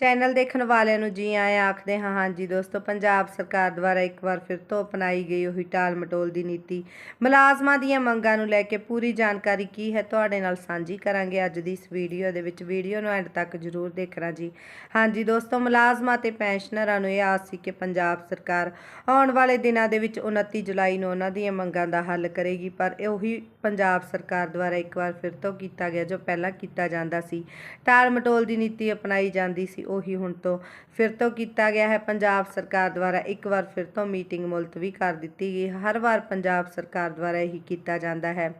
Channel ਦੇਖਣ ਵਾਲਿਆਂ ਨੂੰ ਜੀ ਆਇਆਂ ਆਖਦੇ ਹਾਂ ਹਾਂਜੀ ਦੋਸਤੋ, ਪੰਜਾਬ ਸਰਕਾਰ ਦੁਆਰਾ ਇੱਕ ਵਾਰ ਫਿਰ ਤੋਂ ਅਪਣਾਈ ਗਈ ਉਹੀ ਟਾਲ ਮਟੋਲ ਦੀ ਨੀਤੀ। ਮੁਲਾਜ਼ਮਾਂ ਦੀਆਂ ਮੰਗਾਂ ਨੂੰ ਲੈ ਕੇ ਪੂਰੀ ਜਾਣਕਾਰੀ ਕੀ ਹੈ, ਤੁਹਾਡੇ ਨਾਲ ਸਾਂਝੀ ਕਰਾਂਗੇ ਅੱਜ ਦੀ ਇਸ ਵੀਡੀਓ ਦੇ ਵਿੱਚ। ਵੀਡੀਓ ਨੂੰ ਐਂਡ ਤੱਕ ਜ਼ਰੂਰ ਦੇਖਣਾ ਜੀ। ਹਾਂਜੀ ਦੋਸਤੋ, ਮੁਲਾਜ਼ਮਾਂ ਤੇ ਪੈਨਸ਼ਨਰਾਂ ਨੂੰ ਇਹ ਆਸ ਸੀ ਕਿ ਪੰਜਾਬ ਸਰਕਾਰ ਆਉਣ ਵਾਲੇ ਦਿਨਾਂ ਦੇ ਵਿੱਚ 29 ਜੁਲਾਈ ਨੂੰ ਉਹਨਾਂ ਦੀਆਂ ਮੰਗਾਂ ਦਾ ਹੱਲ ਕਰੇਗੀ, ਪਰ ਉਹੀ ਪੰਜਾਬ ਸਰਕਾਰ ਦੁਆਰਾ ਇੱਕ ਵਾਰ ਫਿਰ ਤੋਂ ਕੀਤਾ ਗਿਆ, ਜੋ ਪਹਿਲਾਂ ਕੀਤਾ ਜਾਂਦਾ ਸੀ। ਟਾਲ ਮਟੋਲ ਦੀ ਨੀਤੀ ਅਪਣਾਈ ਜਾਂਦੀ ਸੀ। ਉਹੀ ਹੁਣ ਤੋਂ ਫਿਰ ਤੋਂ ਕੀਤਾ ਗਿਆ ਹੈ। ਪੰਜਾਬ ਸਰਕਾਰ ਦੁਆਰਾ ਇੱਕ ਵਾਰ ਫਿਰ ਤੋਂ ਮੀਟਿੰਗ ਮੁਲਤਵੀ ਕਰ ਦਿੱਤੀ ਗਈ। ਹਰ ਵਾਰ ਪੰਜਾਬ ਸਰਕਾਰ ਦੁਆਰਾ ਇਹੀ ਕੀਤਾ ਜਾਂਦਾ ਹੈ।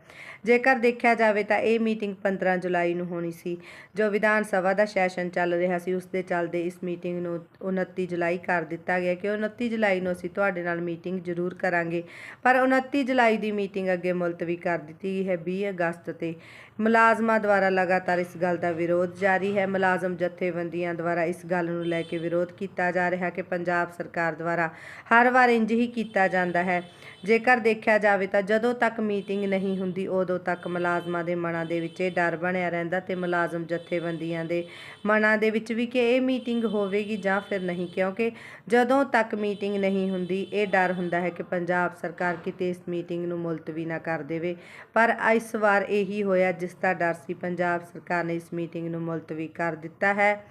ਜੇਕਰ ਦੇਖਿਆ ਜਾਵੇ ਤਾਂ ਇਹ ਮੀਟਿੰਗ 15 ਜੁਲਾਈ ਨੂੰ ਹੋਣੀ ਸੀ। ਜੋ ਵਿਧਾਨ ਸਭਾ ਦਾ ਸੈਸ਼ਨ ਚੱਲ ਰਿਹਾ ਸੀ ਉਸ ਦੇ ਚੱਲਦੇ ਇਸ ਮੀਟਿੰਗ ਨੂੰ 29 ਜੁਲਾਈ ਕਰ ਦਿੱਤਾ ਗਿਆ ਕਿ 29 ਜੁਲਾਈ ਨੂੰ ਅਸੀਂ ਤੁਹਾਡੇ ਨਾਲ ਮੀਟਿੰਗ ਜ਼ਰੂਰ ਕਰਾਂਗੇ। ਪਰ 29 ਜੁਲਾਈ ਦੀ ਮੀਟਿੰਗ ਅੱਗੇ ਮੁਲਤਵੀ ਕਰ ਦਿੱਤੀ ਗਈ ਹੈ 20 ਅਗਸਤ ਤੇ। ਮੁਲਾਜ਼ਮਾਂ ਦੁਆਰਾ ਲਗਾਤਾਰ ਇਸ ਗੱਲ ਦਾ ਵਿਰੋਧ ਜਾਰੀ ਹੈ। ਮੁਲਾਜ਼ਮ ਜਥੇਬੰਦੀਆਂ ਦੁਆਰਾ ਇਸ ਗੱਲ ਨੂੰ ਲੈ ਕੇ ਵਿਰੋਧ ਕੀਤਾ ਜਾ ਰਿਹਾ ਕਿ ਪੰਜਾਬ ਸਰਕਾਰ ਦੁਆਰਾ ਹਰ ਵਾਰ ਇੰਜ ਹੀ ਕੀਤਾ ਜਾਂਦਾ ਹੈ। ਜੇਕਰ ਦੇਖਿਆ ਜਾਵੇ ਤਾਂ ਜਦੋਂ ਤੱਕ ਮੀਟਿੰਗ ਨਹੀਂ ਹੁੰਦੀ, ਉਦੋਂ ਤੱਕ ਮੁਲਾਜ਼ਮਾਂ ਦੇ ਮਨਾਂ ਦੇ ਵਿੱਚ ਇਹ ਡਰ ਬਣਿਆ ਰਹਿੰਦਾ ਤੇ ਮੁਲਾਜ਼ਮ ਜਥੇਬੰਦੀਆਂ ਦੇ ਮਨਾਂ ਦੇ ਵਿੱਚ ਵੀ ਕਿ ਇਹ ਮੀਟਿੰਗ ਹੋਵੇਗੀ ਜਾਂ ਫਿਰ ਨਹੀਂ, ਕਿਉਂਕਿ ਜਦੋਂ ਤੱਕ ਮੀਟਿੰਗ ਨਹੀਂ ਹੁੰਦੀ, ਇਹ ਡਰ ਹੁੰਦਾ ਹੈ ਕਿ ਪੰਜਾਬ ਸਰਕਾਰ ਕਿਤੇ ਇਸ ਮੀਟਿੰਗ ਨੂੰ ਮੁਲਤਵੀ ਨਾ ਕਰ ਦੇਵੇ। ਪਰ ਇਸ ਵਾਰ ਇਹੀ ਹੋਇਆ, ਜਿਸ ਦਾ ਡਰ ਸੀ, ਪੰਜਾਬ ਸਰਕਾਰ ਨੇ ਇਸ ਮੀਟਿੰਗ ਨੂੰ ਮੁਲਤਵੀ ਕਰ ਦਿੱਤਾ ਹੈ।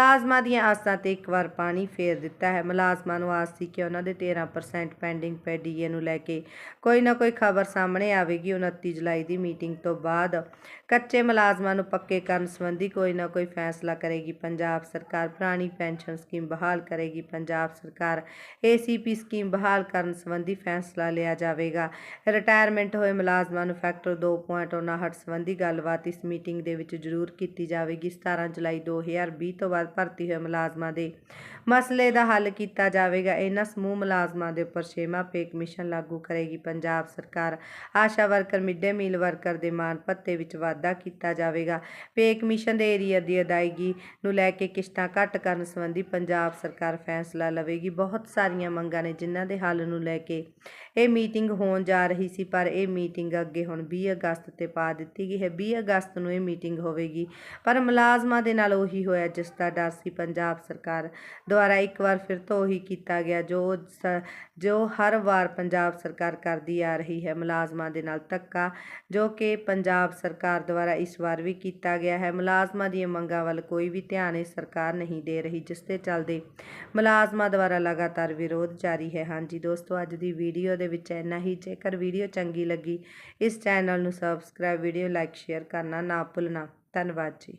ਮੁਲਾਜ਼ਮਾਂ ਦੀਆਂ ਆਸਾਂ ਤੇ ਇੱਕ ਵਾਰ ਪਾਣੀ ਫੇਰ ਦਿੱਤਾ ਹੈ। ਮੁਲਾਜ਼ਮਾਂ ਨੂੰ ਆਸ ਸੀ ਕਿ ਉਹਨਾਂ ਦੇ 13% ਪੈਂਡਿੰਗ ਪੈ ਡੀਏ ਨੂੰ ਲੈ ਕੇ ਕੋਈ ਨਾ ਕੋਈ ਖਬਰ ਸਾਹਮਣੇ ਆਵੇਗੀ। 29 ਜੁਲਾਈ ਦੀ ਮੀਟਿੰਗ ਤੋਂ ਬਾਅਦ ਕੱਚੇ ਮੁਲਾਜ਼ਮਾਂ ਨੂੰ ਪੱਕੇ ਕਰਨ ਸੰਬੰਧੀ ਕੋਈ ਨਾ ਕੋਈ ਫੈਸਲਾ ਕਰੇਗੀ। ਪੰਜਾਬ ਸਰਕਾਰ ਪੁਰਾਣੀ ਪੈਨਸ਼ਨ ਸਕੀਮ ਬਹਾਲ ਕਰੇਗੀ। ਪੰਜਾਬ ਸਰਕਾਰ ਏਸੀਪੀ ਸਕੀਮ ਬਹਾਲ ਕਰਨ ਸੰਬੰਧੀ ਫੈਸਲਾ ਲਿਆ ਜਾਵੇਗਾ। ਰਿਟਾਇਰਮੈਂਟ ਹੋਏ ਮੁਲਾਜ਼ਮਾਂ ਨੂੰ ਫੈਕਟਰ 2.59 ਸੰਬੰਧੀ ਗੱਲਬਾਤ ਇਸ ਮੀਟਿੰਗ ਦੇ ਵਿੱਚ ਜ਼ਰੂਰ ਕੀਤੀ ਜਾਵੇਗੀ। 17 ਜੁਲਾਈ 2020 ਤੋਂ ਬਾਅਦ ਭਰਤੀ ਹੋਏ ਮੁਲਾਜ਼ਮਾਂ ਦੇ। ਮਸਲੇ ਦਾ ਹੱਲ ਕੀਤਾ ਜਾਵੇਗਾ। ਇਹਨਾਂ ਸਮੂਹ ਮੁਲਾਜ਼ਮਾਂ ਦੇ ਉੱਪਰ ਛੇਵਾਂ ਪੇ ਕਮਿਸ਼ਨ ਲਾਗੂ ਕਰੇਗੀ। ਪੰਜਾਬ ਸਰਕਾਰ ASHA worker, midday meal worker ਦੇ ਮਾਨ ਭੱਤੇ ਵਿੱਚ ਵਾਧਾ ਕੀਤਾ ਜਾਵੇਗਾ। ਪੇ ਕਮਿਸ਼ਨ ਦੇ ਏਰੀਆ ਦੀ ਅਦਾਇਗੀ ਨੂੰ ਲੈ ਕੇ ਕਿਸ਼ਤਾਂ ਘੱਟ ਕਰਨ ਸੰਬੰਧੀ ਪੰਜਾਬ ਸਰਕਾਰ ਫੈਸਲਾ ਲਵੇਗੀ। ਬਹੁਤ ਸਾਰੀਆਂ ਮੰਗਾਂ ਨੇ ਜਿਨ੍ਹਾਂ ਦੇ ਹੱਲ ਨੂੰ ਲੈ ਕੇ ਇਹ ਮੀਟਿੰਗ ਹੋਣ ਜਾ ਰਹੀ ਸੀ, ਪਰ ਇਹ ਮੀਟਿੰਗ ਅੱਗੇ ਹੁਣ 20 ਅਗਸਤ ਤੇ ਪਾ ਦਿੱਤੀ ਗਈ ਹੈ। 20 ਅਗਸਤ ਨੂੰ ਇਹ ਮੀਟਿੰਗ ਹੋਵੇਗੀ। ਪਰ ਮੁਲਾਜ਼ਮਾਂ ਦੇ ਨਾਲ ਉਹੀ ਹੋਇਆ ਜਿਸ ਦਾ ਡਰ ਸੀ ਪੰਜਾਬ ਸਰਕਾਰ ਦੁਆਰਾ ਇੱਕ ਵਾਰ ਫਿਰ ਤੋਂ ਉਹੀ ਕੀਤਾ ਗਿਆ, ਜੋ ਜੋ ਹਰ ਵਾਰ ਪੰਜਾਬ ਸਰਕਾਰ ਕਰਦੀ ਆ ਰਹੀ ਹੈ ਮੁਲਾਜ਼ਮਾਂ ਦੇ ਨਾਲ ਧੱਕਾ, ਜੋ ਕਿ ਪੰਜਾਬ ਸਰਕਾਰ ਦੁਆਰਾ ਇਸ ਵਾਰ ਵੀ ਕੀਤਾ ਗਿਆ ਹੈ। ਮੁਲਾਜ਼ਮਾਂ ਦੀਆਂ ਮੰਗਾਂ ਵੱਲ ਕੋਈ ਵੀ ਧਿਆਨ ਇਹ ਸਰਕਾਰ ਨਹੀਂ ਦੇ ਰਹੀ, ਜਿਸ ਦੇ ਚੱਲਦੇ ਮੁਲਾਜ਼ਮਾਂ ਦੁਆਰਾ ਲਗਾਤਾਰ ਵਿਰੋਧ ਜਾਰੀ ਹੈ। ਹਾਂਜੀ ਦੋਸਤੋ, ਅੱਜ ਦੀ ਵੀਡੀਓ ਦੇ ਵਿੱਚ ਇੰਨਾ ਹੀ। ਜੇਕਰ ਵੀਡੀਓ ਚੰਗੀ ਲੱਗੀ, ਇਸ ਚੈਨਲ ਨੂੰ ਸਬਸਕ੍ਰਾਈਬ ਵੀਡੀਓ ਲਾਈਕ ਸ਼ੇਅਰ ਕਰਨਾ ਨਾ ਭੁੱਲਣਾ। ਧੰਨਵਾਦ ਜੀ।